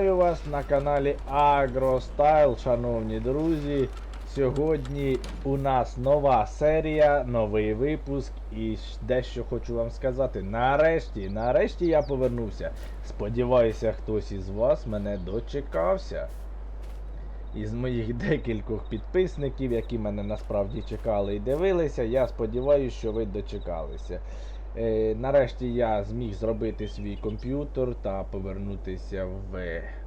Вітаю вас на каналі AgroStyle, шановні друзі. Сьогодні у нас нова серія, новий випуск. І дещо хочу вам сказати. Нарешті, нарешті я повернувся. Сподіваюся, хтось із вас мене дочекався. Із моїх декількох підписників, які мене насправді чекали і дивилися, я сподіваюся, що ви дочекалися. Е, нарешті я зміг зробити свій комп'ютер та повернутися в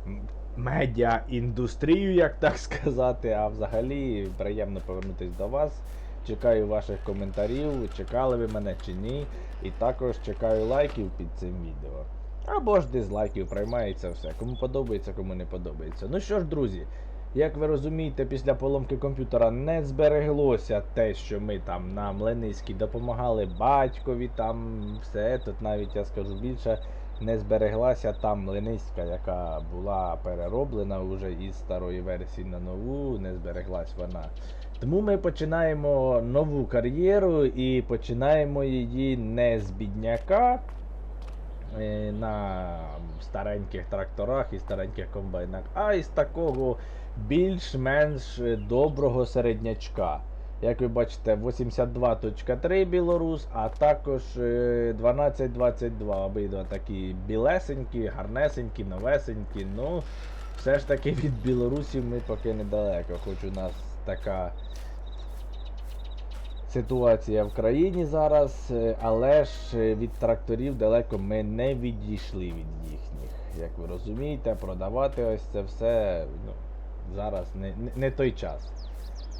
м- медіаіндустрію, як так сказати. А взагалі приємно повернутися до вас. Чекаю ваших коментарів, чекали ви мене чи ні. І також чекаю лайків під цим відео. Або ж дизлайків, приймається все. Кому подобається, кому не подобається. Ну що ж, друзі, як ви розумієте, після поломки комп'ютера не збереглося те, що ми там на Млиницькій допомагали батькові, там все. Тут навіть я скажу більше, не збереглася там Млиницька, яка була перероблена вже із старої версії на нову, не збереглась вона. Тому ми починаємо нову кар'єру і починаємо її не з бідняка е, на стареньких тракторах і стареньких комбайнах, а із такого більш-менш е, доброго середнячка. Як ви бачите, 82.3 білорус, а також е, 1222 обидва такі білесенькі, гарнесенькі, новесенькі. Ну, все ж таки від білорусів ми поки недалеко, хоч у нас така ситуація в країні зараз, е, але ж е, від тракторів далеко ми не відійшли від їхніх. Як ви розумієте, продавати ось це все ну, зараз не, не, той час.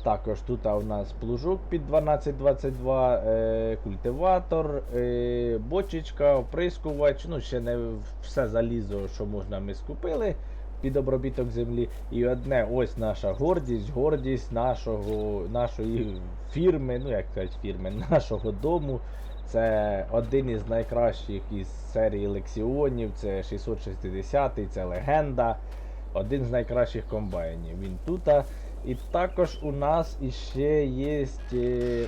Також тут у нас плужок під 1222, е, культиватор, е, бочечка, оприскувач, ну ще не все залізо, що можна, ми скупили під обробіток землі. І одне, ось наша гордість, гордість нашого, нашої фірми, ну як кажуть фірми, нашого дому. Це один із найкращих із серії лексіонів, це 660, це легенда. Один з найкращих комбайнів. Він тут. І також у нас іще є. Е...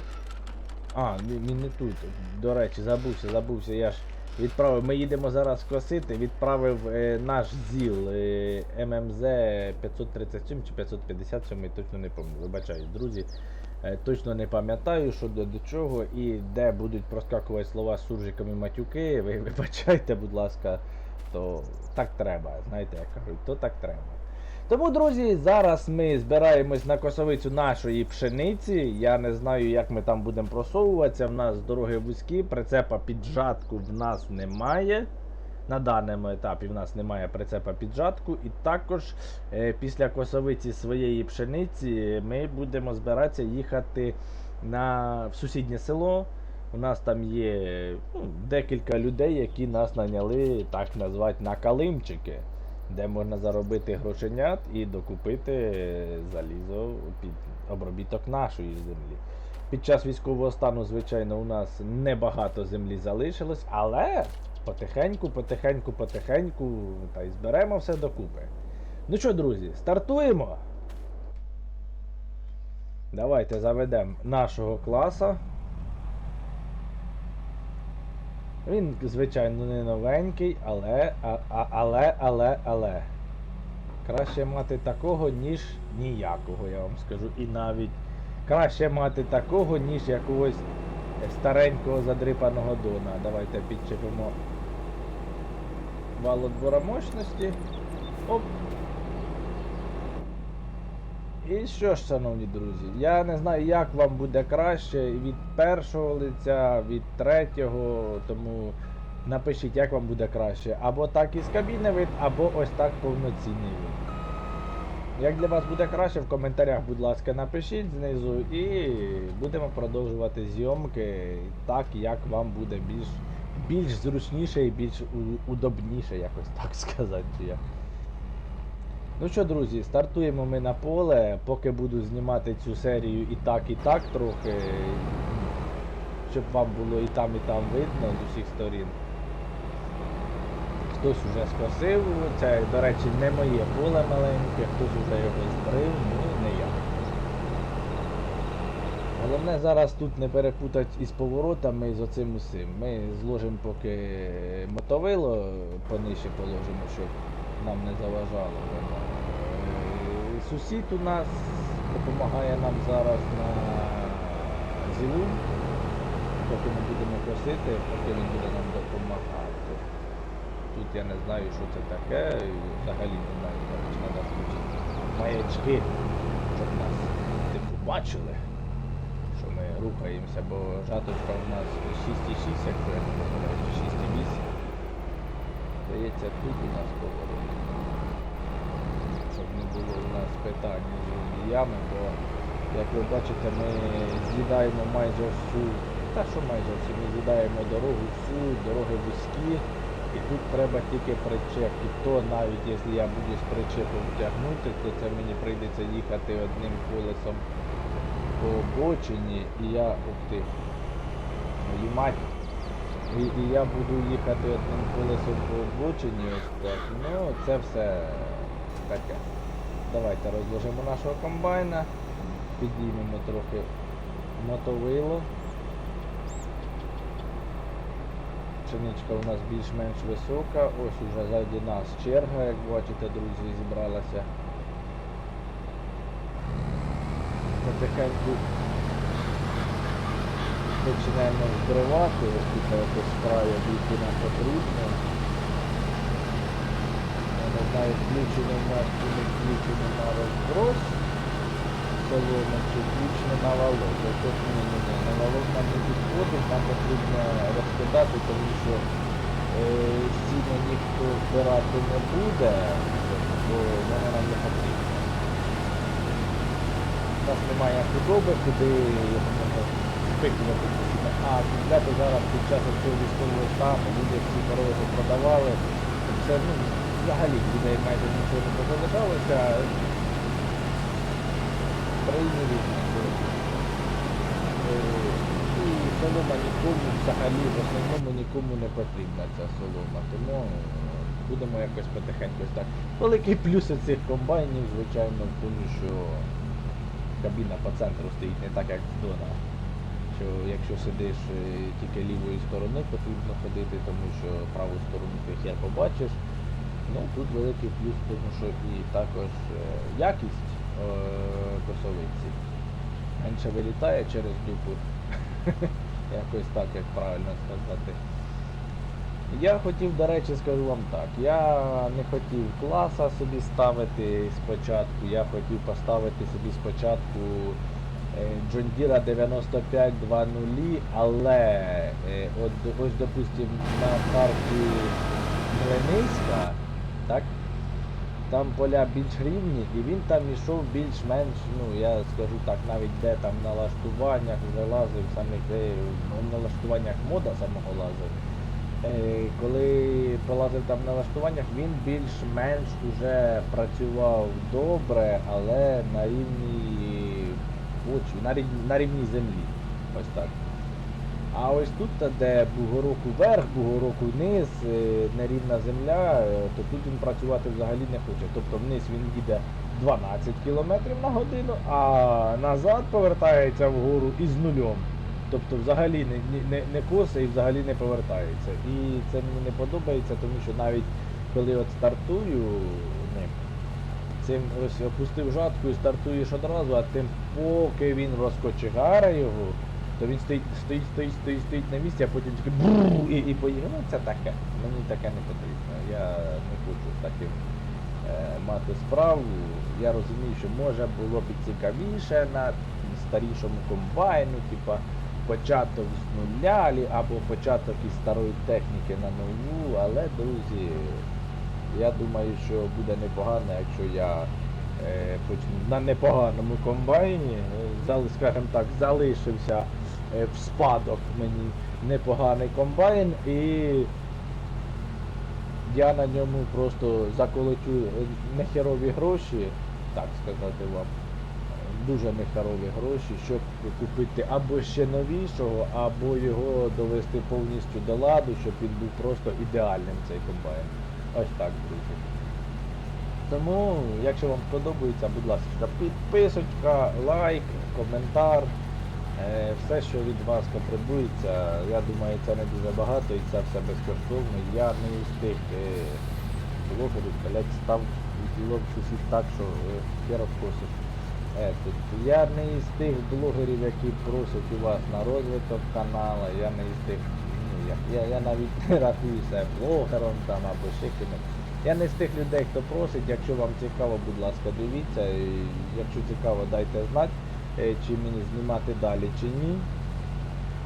А, він не тут. До речі, забувся, забувся. Я ж відправив. Ми їдемо зараз косити. Відправив е, наш ЗІЛ е, ММЗ 537 чи 557, я точно не пам'ятаю. Вибачаюсь, друзі. Е, точно не пам'ятаю, що до, до чого і де будуть проскакувати слова з суржиками матюки. Ви вибачайте, будь ласка, то так треба. Знаєте, як кажуть, то так треба. Тому, друзі, зараз ми збираємось на косовицю нашої пшениці. Я не знаю, як ми там будемо просовуватися. В нас дороги вузькі, прицепа під жатку в нас немає. На даному етапі в нас немає прицепа під жатку. І також е, після косовиці своєї пшениці ми будемо збиратися їхати на, в сусіднє село. У нас там є ну, декілька людей, які нас наняли, так назвати, на калимчики де можна заробити грошенят і докупити залізо під обробіток нашої землі. Під час військового стану, звичайно, у нас небагато землі залишилось, але потихеньку, потихеньку, потихеньку та й зберемо все докупи. Ну що, друзі, стартуємо. Давайте заведемо нашого класа. Він, звичайно, не новенький, але, а, а, але, але, але. Краще мати такого, ніж ніякого, я вам скажу. І навіть краще мати такого, ніж якогось старенького задрипаного дона. Давайте підчепимо вал отбора мощності. Оп. І що ж, шановні друзі, я не знаю, як вам буде краще від першого лиця, від третього, тому напишіть, як вам буде краще. Або так із кабіни вид, або ось так повноцінний вид. Як для вас буде краще, в коментарях, будь ласка, напишіть знизу і будемо продовжувати зйомки так, як вам буде більш більш зручніше і більш удобніше, якось так сказати. Ну що, друзі, стартуємо ми на поле, поки буду знімати цю серію і так, і так трохи, щоб вам було і там, і там видно з усіх сторін. Хтось уже скосив, це, до речі, не моє поле маленьке, хтось уже його збрив, ну не я. Головне зараз тут не перепутати із поворотами з оцим усім. Ми зложимо поки мотовило понижче положимо, щоб нам не заважало. Сусід у нас допомагає нам зараз на зілу. Поки ми будемо косити, поки він буде нам допомагати. Тут я не знаю, що це таке, і взагалі не знаю, коротше, треба включити маячки, щоб нас типу бачили, що ми рухаємося, бо жаточка у нас 6,6, якщо я не помиляюсь, 6,8. Здається, тут у нас поворот. Було у нас питань з водіями, бо як ви бачите, ми з'їдаємо майже всю, та що майже всю, ми з'їдаємо дорогу всю, дороги вузькі, і тут треба тільки причеп. І то навіть якщо я буду з причепом тягнути, то це мені прийдеться їхати одним колесом по обочині, і я, ух ти, мою мать, і, і я буду їхати одним колесом по обочині, ось так. Ну, це все таке. Давайте розложимо нашого комбайна, підіймемо трохи мотовило. Пшеничка у нас більш-менш висока. Ось уже ззаді нас черга, як бачите, друзі, зібралася. Потихеньку починаємо збривати, ось тут якось краю бійки нам потрібно. Знаю, включено в нас чи не включено на розброс соломи, чи включено на валок. Тут ні, ні, ні, на валок нам не підходить, нам потрібно розкидати, тому що е, ніхто збирати не буде, бо воно нам не потрібно. У нас немає худоби, куди його можна спикувати. А купляти зараз під час цього військового стану, люди всі дороги продавали. Це ну, взагалі людей майже нічого не позалишалося. В країні різні. Е, І солома нікому взагалі в основному нікому не потрібна ця солома. Тому е, будемо якось потихеньку так. Великий плюс цих комбайнів, звичайно, в тому, що кабіна по центру стоїть не так, як в Дона. Що якщо сидиш е, тільки лівої сторони, потрібно ходити, тому що праву сторону ти хер побачиш. Ну тут великий плюс, тому що і також е, якість е, косовиці менше вилітає через дупу. Якось так, як правильно сказати. Я хотів, до речі, скажу вам так. Я не хотів класа собі ставити спочатку, я хотів поставити собі спочатку е, John Deere 9520, але от, ось, допустим, на карті Млиницька, так, там поля більш рівні, і він там йшов більш-менш, ну я скажу так, навіть де там на налаштуваннях вже лазив самих, е, ну, в налаштуваннях мода самого лазив. Е, Коли пролазив там в налаштуваннях, він більш-менш уже працював добре, але на на рівні, на рівні землі. Ось так. А ось тут, де бугороку вверх, бугороку вниз, е, нерівна земля, е, то тут він працювати взагалі не хоче. Тобто вниз він їде 12 км на годину, а назад повертається вгору із нульом. Тобто взагалі не, не, не, косе і взагалі не повертається. І це мені не подобається, тому що навіть коли от стартую ним, цим ось опустив жатку і стартуєш одразу, а тим поки він розкочегаре його, то він стоїть, стоїть, стоїть, стоїть, стоїть на місці, а потім тільки брррр і, і поїхав. Ну це таке. Мені таке не потрібно. Я не хочу таким е, мати справу. Я розумію, що може було б цікавіше на старішому комбайну, типа початок з нуля або початок із старої техніки на нову, але, друзі, я думаю, що буде непогано, якщо я е, почну на непоганому комбайні, скажімо так, залишився в спадок мені непоганий комбайн і я на ньому просто заколотю е, нехерові гроші, так сказати вам, е, дуже нехерові гроші, щоб купити або ще новішого, або його довести повністю до ладу, щоб він був просто ідеальним цей комбайн. Ось так, друзі. Тому, якщо вам сподобається, будь ласка, підписочка, лайк, коментар. Е, Все, що від вас потребується, я думаю, це не дуже багато і це все безкоштовно. Я не встиг е, блогерів, блядь, став сусід так, що е. Е, тут, я не із тих блогерів, які просять у вас на розвиток каналу, я не із тих, ну, я, я, я навіть не рахую себе блогером там або ще кимось. Я не з тих людей, хто просить, якщо вам цікаво, будь ласка, дивіться. І якщо цікаво, дайте знати, чи мені знімати далі чи ні.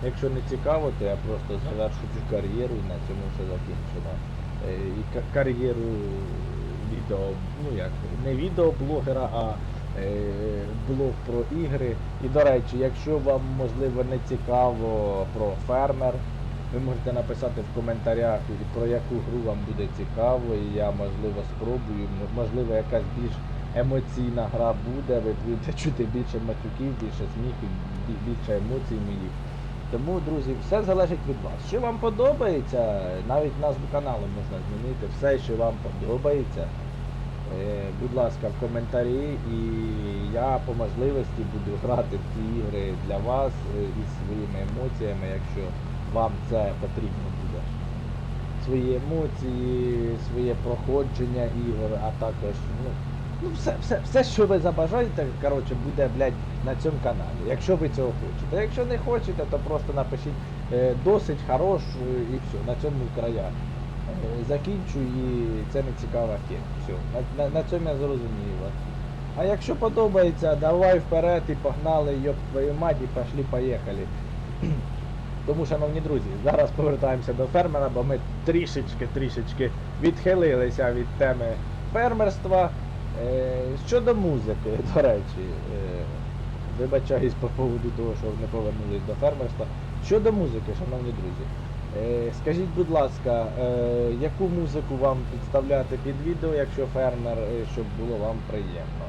Якщо не цікаво, то я просто завершу цю кар'єру і на цьому все закінчено. Е, І кар'єру відео, ну як, не відеоблогера, а е, блог про ігри. І до речі, якщо вам можливо не цікаво про фермер, ви можете написати в коментарях, про яку гру вам буде цікаво, і я можливо спробую. Можливо, якась більш емоційна гра буде, ви будете чути більше матюків, більше сміху, більше емоцій моїх. Тому, друзі, все залежить від вас. Що вам подобається, навіть назву каналу можна змінити. Все, що вам подобається. Е, будь ласка, в коментарі, і я по можливості буду грати в ці ігри для вас е, із своїми емоціями, якщо вам це потрібно буде. Свої емоції, своє проходження ігор, а також, ну, ну все, все, все, що ви забажаєте, коротше, буде, блядь, на цьому каналі, якщо ви цього хочете. Якщо не хочете, то просто напишіть е, досить хорош е, і все, на цьому края. Е, Закінчу і це не цікава тема. Все, на, на, на цьому я зрозумів вас. А якщо подобається, давай вперед і погнали, йоп твою мать, і пошли поїхали. Тому, шановні друзі, зараз повертаємося до фермера, бо ми трішечки-трішечки відхилилися від теми фермерства. Е, щодо музики, до речі, е, вибачаюсь по поводу того, що не повернулись до фермерства. Щодо музики, шановні друзі, е, скажіть, будь ласка, яку музику вам підставляти під відео, якщо фермер, щоб було вам приємно?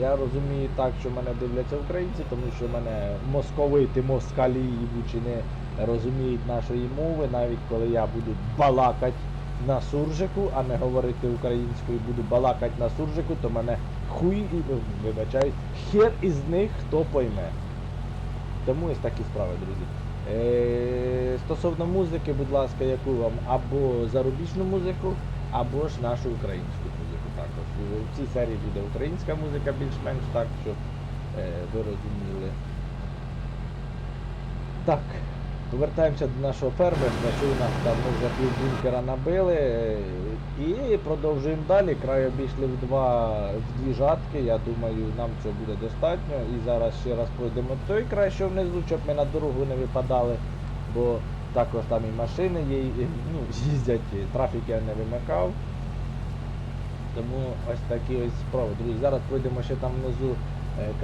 Я розумію так, що мене дивляться українці, тому що мене московити, москалі їбучі не розуміють нашої мови, навіть коли я буду балакати на суржику, а не говорити українською, буду балакати на суржику, то мене хуй і вибачай, хер із них хто пойме. Тому ось такі справи, друзі. Е, стосовно музики, будь ласка, яку вам або зарубіжну музику, або ж нашу українську музику також. В цій серії буде українська музика більш-менш так, щоб е, ви розуміли. Так, повертаємося до нашого фермерства, що у нас там вже пів бункера набили. І продовжуємо далі. Край обійшли в два в дві жатки. Я думаю, нам цього буде достатньо. І зараз ще раз пройдемо той край, що внизу, щоб ми на дорогу не випадали, бо також там і машини є, і, ну, їздять, і трафік я не вимикав. Тому ось такі ось справи. Друзі, зараз пройдемо ще там внизу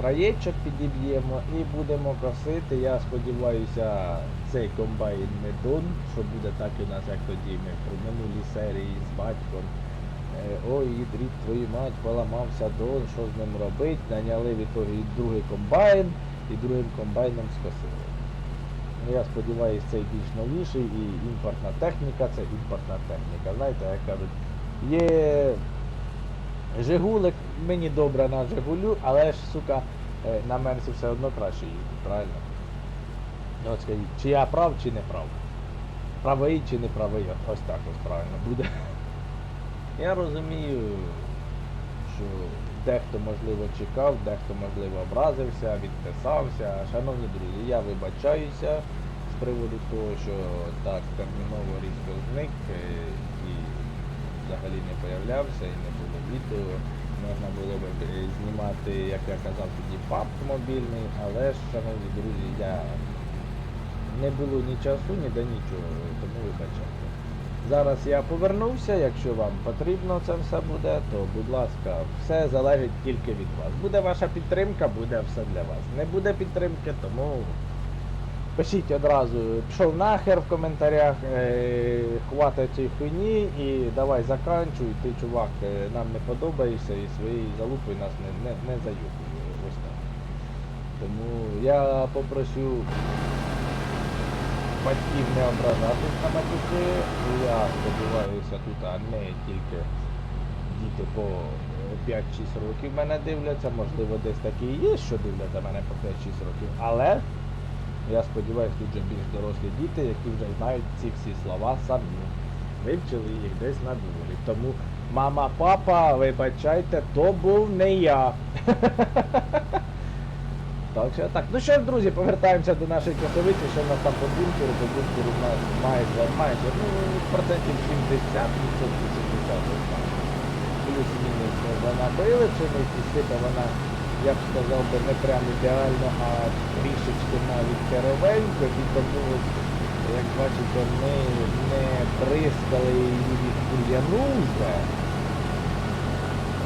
краєчок підіб'ємо і будемо косити. Я сподіваюся, цей комбайн не дон, що буде так у нас, як тоді ми в минулій серії з батьком. Е, Ой, дріт твою мать, поламався дон, що з ним робить, наняли в ітогі другий комбайн і другим комбайном скосили. Ну, я сподіваюся, цей більш новіший і імпортна техніка, це імпортна техніка. Знаєте, як кажуть, є Жигулик, мені добре на Жигулю, але ж, сука, е, на Мерсі все одно краще їздить, правильно? Ну, От скажіть, чи я прав, чи не прав? Правий чи не правий, ось так ось правильно буде. Я розумію, що дехто можливо чекав, дехто можливо образився, відписався. Шановні друзі, я вибачаюся з приводу того, що так терміново різко зник е, і взагалі не появлявся і не було відео. Можна було б е, знімати, як я казав, тоді паб мобільний, але ж, шановні друзі, я не було ні часу, ні до нічого, тому вибачайте. Зараз я повернувся, якщо вам потрібно це все буде, то будь ласка, все залежить тільки від вас. Буде ваша підтримка, буде все для вас. Не буде підтримки, тому пишіть одразу, пішов нахер в коментарях, е, хватить цієї хуйні і давай заканчуй, ти чувак, е, нам не подобаєшся і своєю залупою нас не, не, не заюбуй. Ось так. Тому я попрошу батьків не ображатись на матюки. Я сподіваюся, тут а не тільки діти по е, 5-6 років мене дивляться, можливо, десь такі і є, що дивляться мене по 5-6 років. Але я сподіваюся, тут вже більш дорослі діти, які вже знають ці всі слова самі. Вивчили їх десь на дворі. Тому Мама, папа, вибачайте, то був не я. Так що так. Ну що ж, друзі, повертаємося до нашої косовиці, що в нас там по бункеру, по бункеру в нас майже, майже, ну, процентів 70, відсотків 70 ось. Плюс-мінус ми вона били, пшениці сипа вона, я б сказав би, не прям ідеально, а трішечки навіть керовенько, і тому, як бачите, ми не бризкали її від бур'яну.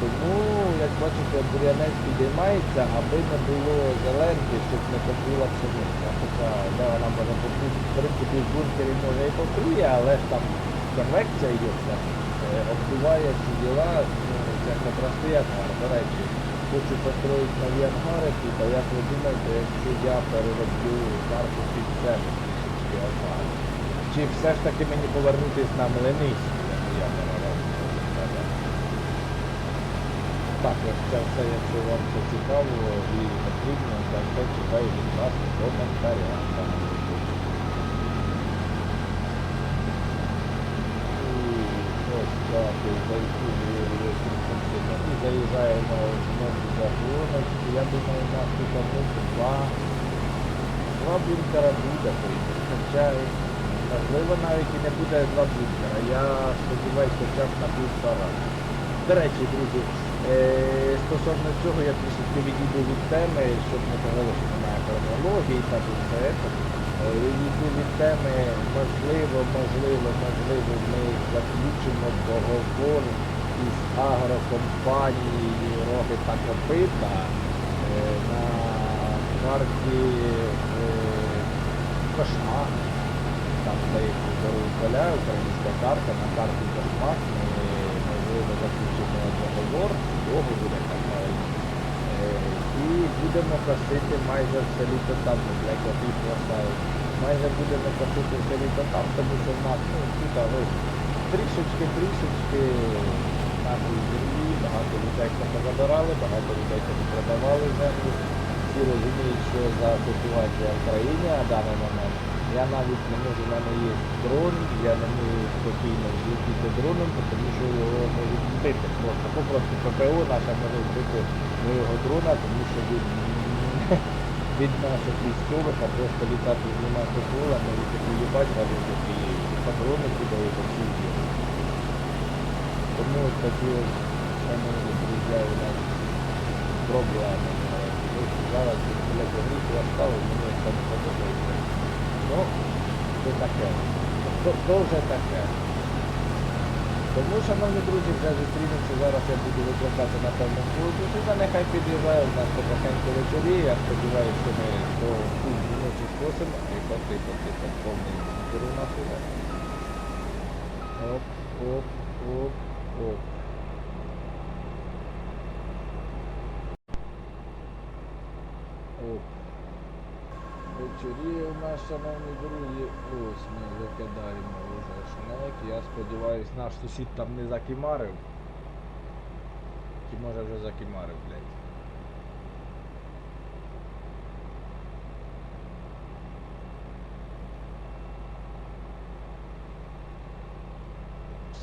Тому, як бачите, бур'янець підіймається, аби не було зеленки, щоб не покрила пшениця. Хоча да, вона може в принципі, в бункері може і покриє, але ж там конвекція все, е, обдуває всі діла, ну, як не простий ангар. До речі, хочу построїти нові ангари, тут, а як ви думаєте, якщо я перероблю карту під себе трішечки ангар? Чи все ж таки мені повернутись на млиниську, як я перероблю? Так, якщо це все, якщо вам це цікаво і потрібно, то все чекаю від вас в коментарях. І ось так, і зайшли і заїжджаємо знову за гоночку. Я думаю, у нас тут ну, два, два бункера буде, хоча можливо навіть і не буде два бункера. Я сподіваюся, б на півтора. До речі, друзі, е, стосовно цього я трішки відійду від теми, щоб не казали, що немає хронології та все. Е, Відійду від теми, можливо, можливо, можливо, ми заключимо договор із агрокомпанією Роги та Копита е, на карті е, Кошмар. Там здається здорові поля, українська карта, на карті Кошмар. Ми можливо заключимо договор, договір, так. Е, І будемо косити майже все літо там, для котів поставити. Майже будемо косити все літо там, тому що в нас, ну, тут, трішечки, трішечки нашої землі, багато людей хто позабирали, багато людей хто продавали землю. Всі розуміють, що за ситуація в країні на даний момент. Я навіть не можу, мене є дрон, я не можу спокійно злетіти дроном, тому що його можуть збити. Просто попросту ППО наша може збити моєго дрона, тому що від, від наших військових, а просто літати знімати пола, може такі їбать, а він такі патрони кидають по всій ось такі шановні друзі у нас проблеми. Зараз блядь, гріх я ставив, мені це не подобається. Ну, це таке. То, вже таке. Тому, шановні друзі, вже зустрінемося. Зараз я буду викликати на певну службу. Сюди нехай під'їжджає, у нас потихеньку вечорі. Я сподіваюся, що ми до кузні ночі скосимо. Тихо, тихо, тихо, повний у нас іде. Оп, оп, оп, оп. в нас, шановні друзі. Ось ми викидаємо вже шнек. Я сподіваюсь, наш сусід там не закимарив. Чи може вже закимарив, блядь.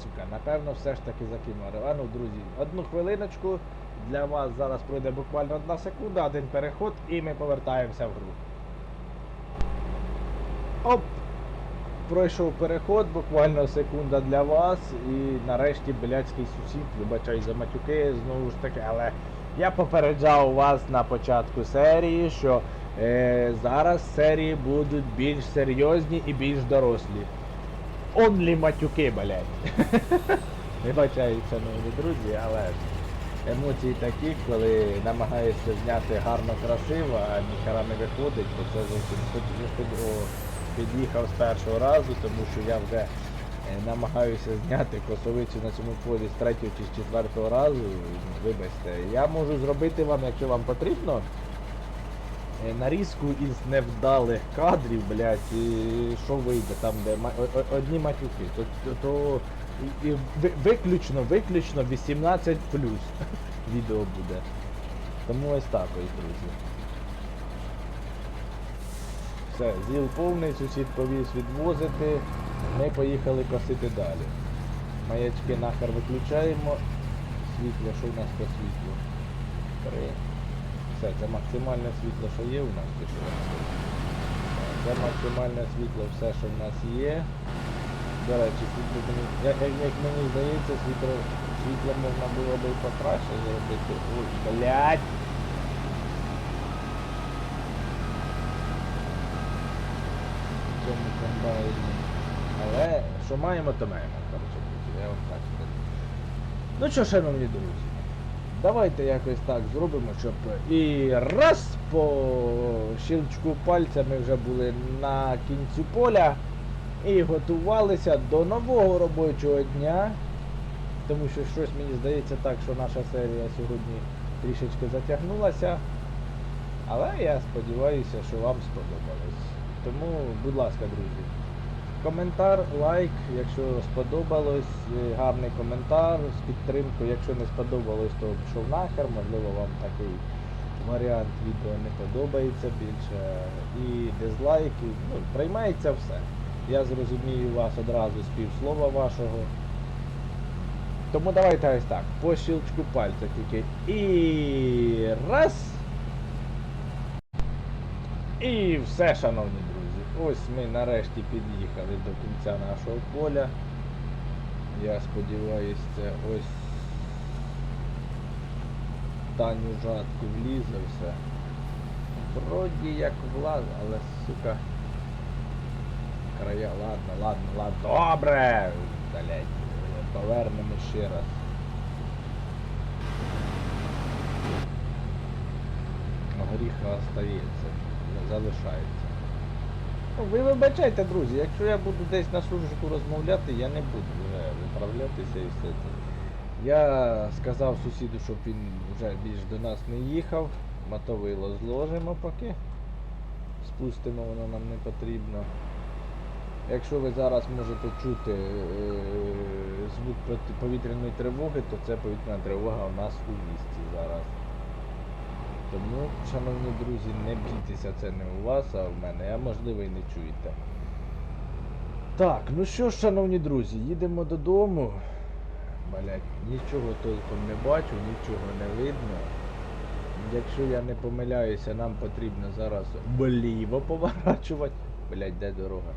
Сука, напевно, все ж таки закимарив. А ну, друзі, одну хвилиночку. Для вас зараз пройде буквально одна секунда, один переход і ми повертаємося в гру. Оп! Пройшов переход, буквально секунда для вас. І нарешті блядський сусід, вибачай за матюки, знову ж таки, але я попереджав вас на початку серії, що е, зараз серії будуть більш серйозні і більш дорослі. Онлі матюки, блядь. Вибачаю, шановні друзі, але емоції такі, коли намагаєшся зняти гарно красиво, а ніхера не виходить, то це зовсім під'їхав з першого разу, тому що я вже е, намагаюся зняти косовицю на цьому полі з третього чи з четвертого разу. Вибачте, я можу зробити вам, якщо вам потрібно, нарізку із невдалих кадрів, блядь, і що вийде там, де ма- одні матюки, то, то, то і- і виключно, виключно 18 відео буде. Тому ось так ось, друзі. Все, зіл повний, сусід повіз відвозити, ми поїхали косити далі. Маячки нахер виключаємо. Світло, що у нас по світлу? Три. Все, це максимальне світло, що є у нас. Це максимальне світло, все, що в нас є. До речі, світло мені, як, як, мені здається, світло, світло можна було би і покраще зробити. Ой, блядь! Цьому. Але що маємо, то маємо. Я вам так скажу. Ну що, шановні друзі, давайте якось так зробимо, щоб і раз по щелчку пальця ми вже були на кінцю поля і готувалися до нового робочого дня. Тому що щось мені здається так, що наша серія сьогодні трішечки затягнулася. Але я сподіваюся, що вам сподобалось. Тому, будь ласка, друзі, коментар, лайк, якщо сподобалось, е, гарний коментар з підтримкою. Якщо не сподобалось, то пішов нахер, можливо вам такий варіант відео не подобається більше. І дизлайки, ну, приймається все. Я зрозумію вас одразу з півслова вашого. Тому давайте ось так, по щелчку пальця тільки. І раз. І все, шановні друзі. Ось ми нарешті під'їхали до кінця нашого поля. Я сподіваюся, це ось Таню жатку влізе все. Вроді як влаз, але сука. Края, ладно, ладно, ладно. Добре! Блять, повернемо ще раз. Горіха остається, залишається. Ви вибачайте, друзі, якщо я буду десь на суржику розмовляти, я не буду вже виправлятися і все це. Я сказав сусіду, щоб він вже більш до нас не їхав. Мотовило зложимо поки. Спустимо, воно нам не потрібно. Якщо ви зараз можете чути е, звук повітряної тривоги, то це повітряна тривога у нас у місті зараз. Тому, шановні друзі, не бійтеся, це не у вас, а в мене, а можливо і не чуєте. Так, ну що ж, шановні друзі, їдемо додому. Блять, нічого толком не бачу, нічого не видно. Якщо я не помиляюся, нам потрібно зараз вліво поворачувати. Блять, де дорога?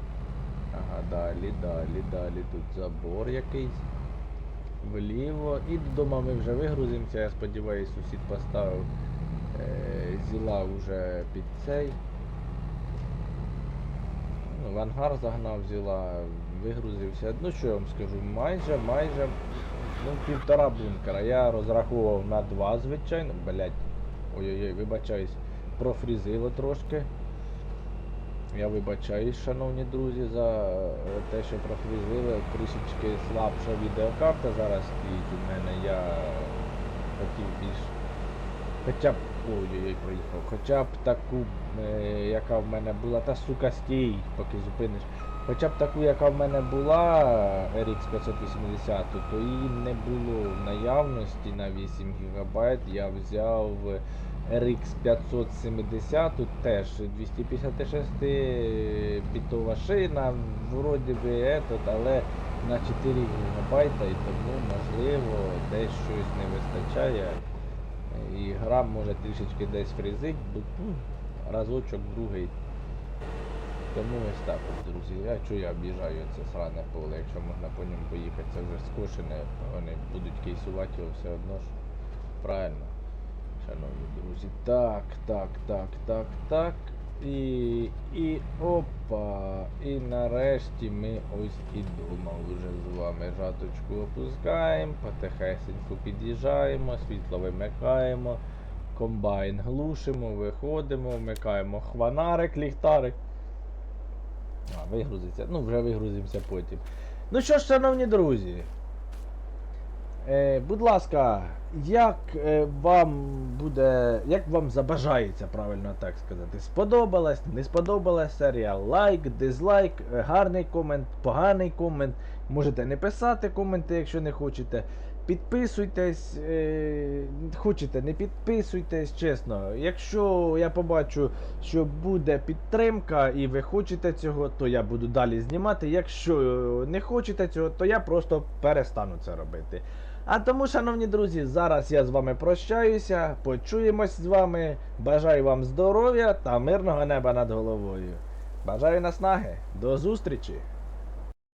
Ага, далі, далі, далі. Тут забор якийсь. Вліво. І додому ми вже вигрузимося, я сподіваюся, сусід поставив зіла вже під цей. Ну, в ангар загнав зіла, вигрузився. Ну що я вам скажу, майже, майже ну, півтора бункера. Я розраховував на два, звичайно. Блять. Ой-ой-ой, вибачаюсь, профрізило трошки. Я вибачаюсь, шановні друзі, за е, те, що профрізили. Трішечки слабша відеокарта зараз стоїть у мене. Я хотів більш. Хоча б. Ой-ой-ой, проїхав. Хоча б таку, е, яка в мене була. Та сука стій, поки зупиниш. Хоча б таку, яка в мене була RX 580, то її не було в наявності на 8 ГБ. Я взяв RX 570, тут теж 256 бітова шина, вроді би етот, але на 4 ГБ і тому можливо десь щось не вистачає. І гра може трішечки десь фрізить, разочок другий. Тому ось так от, друзі. Я чую, я об'їжджаю це сране поле, якщо можна по ньому поїхати, це вже скошене, вони будуть кейсувати його все одно ж. Правильно. Шановні друзі. Так, так, так, так, так. І. І опа. І нарешті ми ось і дома вже з вами жаточку опускаємо, потихесеньку під'їжджаємо, світло вимикаємо, комбайн глушимо, виходимо, вмикаємо хванарик, ліхтарик. А, вигрузиться. Ну, вже вигрузимося потім. Ну що ж, шановні друзі. Е, будь ласка, як е, вам буде. Як вам забажається, правильно так сказати? Сподобалась, не сподобалась серія? Лайк, дизлайк, е, гарний комент, поганий комент. Можете не писати коменти, якщо не хочете. Підписуйтесь, хочете, не підписуйтесь, чесно. Якщо я побачу, що буде підтримка і ви хочете цього, то я буду далі знімати. Якщо не хочете цього, то я просто перестану це робити. А тому, шановні друзі, зараз я з вами прощаюся. Почуємось з вами. Бажаю вам здоров'я та мирного неба над головою. Бажаю наснаги. До зустрічі!